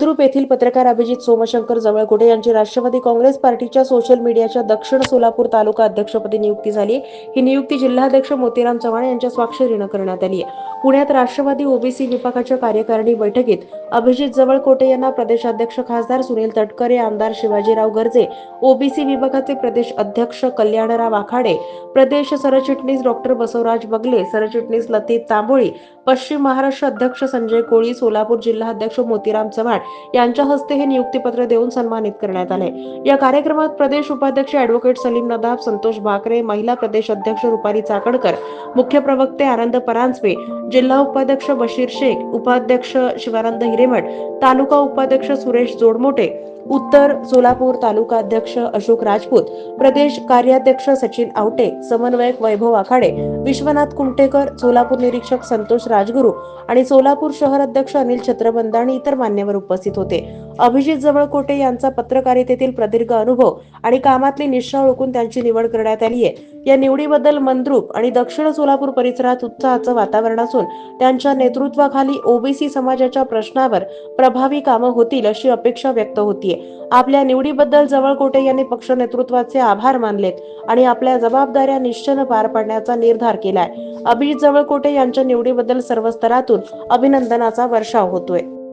बुद्रुक येथील पत्रकार अभिजित सोमशंकर जवळकोटे यांची राष्ट्रवादी काँग्रेस पार्टीच्या सोशल मीडियाच्या दक्षिण सोलापूर तालुका अध्यक्षपदी नियुक्ती झाली ही नियुक्ती जिल्हाध्यक्ष मोतीराम चव्हाण यांच्या स्वाक्षरीनं करण्यात आली पुण्यात राष्ट्रवादी ओबीसी विभागाच्या कार्यकारिणी बैठकीत अभिजित जवळकोटे यांना प्रदेशाध्यक्ष खासदार सुनील तटकरे आमदार शिवाजीराव गर्जे ओबीसी विभागाचे प्रदेश अध्यक्ष कल्याणराव आखाडे प्रदेश सरचिटणीस डॉक्टर बसवराज बगले सरचिटणीस लतीफ तांबोळी पश्चिम महाराष्ट्र अध्यक्ष संजय कोळी सोलापूर जिल्हाध्यक्ष मोतीराम चव्हाण यांच्या हस्ते हे नियुक्तीपत्र देऊन सन्मानित करण्यात आले. या कार्यक्रमात प्रदेश उपाध्यक्ष ऍडव्होकेट सलीम नदाब संतोष भाकरे महिला प्रदेश अध्यक्ष रुपाली चाकणकर मुख्य प्रवक्ते आनंद परांजपे जिल्हा उपाध्यक्ष बशीर शेख उपाध्यक्ष शिवानंद हिरेमठ तालुका उपाध्यक्ष सुरेश जोडमोटे उत्तर सोलापूर तालुका अध्यक्ष अशोक राजपूत प्रदेश कार्याध्यक्ष सचिन आवटे समन्वयक वैभव आखाडे विश्वनाथ कुमटेकर सोलापूर निरीक्षक संतोष राजगुरू आणि सोलापूर शहर अध्यक्ष अनिल छत्रबंद आणि इतर मान्यवर उपस्थित होते. अभिजित जवळकोटे यांचा पत्रकारितेतील प्रदीर्घ अनुभव आणि कामातली निष्ठा ओळखून त्यांची निवड करण्यात आली आहे. या निवडीबद्दल मंद्रुप आणि दक्षिण सोलापूर परिसरात उत्साहाचं वातावरण असून त्यांच्या नेतृत्वाखाली ओबीसी समाजाच्या प्रश्नावर प्रभावी कामं होतील अशी अपेक्षा व्यक्त होतीये. आपल्या निवडीबद्दल जवळकोटे यांनी पक्ष नेतृत्वाचे आभार मानलेत आणि आपल्या जबाबदाऱ्या निश्चयनं पार पाडण्याचा निर्धार केलाय. अभिजित जवळकोटे यांच्या निवडीबद्दल सर्व स्तरातून अभिनंदनाचा वर्षाव होतोय.